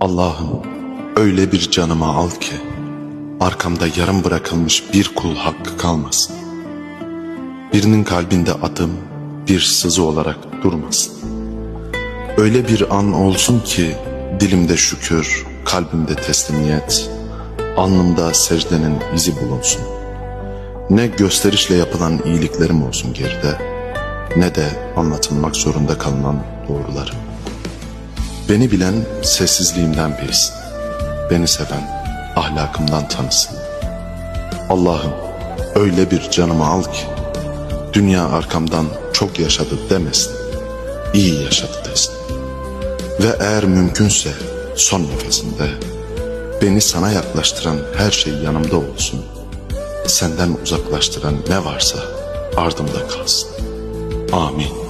Allah'ım öyle bir canımı al ki arkamda yarım bırakılmış bir kul hakkı kalmasın. Birinin kalbinde adım bir sızı olarak durmasın. Öyle bir an olsun ki dilimde şükür, kalbimde teslimiyet, alnımda secdenin izi bulunsun. Ne gösterişle yapılan iyiliklerim olsun geride, ne de anlatılmak zorunda kalınan doğrularım. Beni bilen sessizliğimden bilsin. Beni seven ahlakımdan tanısın. Allah'ım öyle bir canımı al ki dünya arkamdan çok yaşadı demesin. İyi yaşadı desin. Ve eğer mümkünse son nefesinde beni sana yaklaştıran her şey yanımda olsun. Senden uzaklaştıran ne varsa ardımda kalsın. Amin.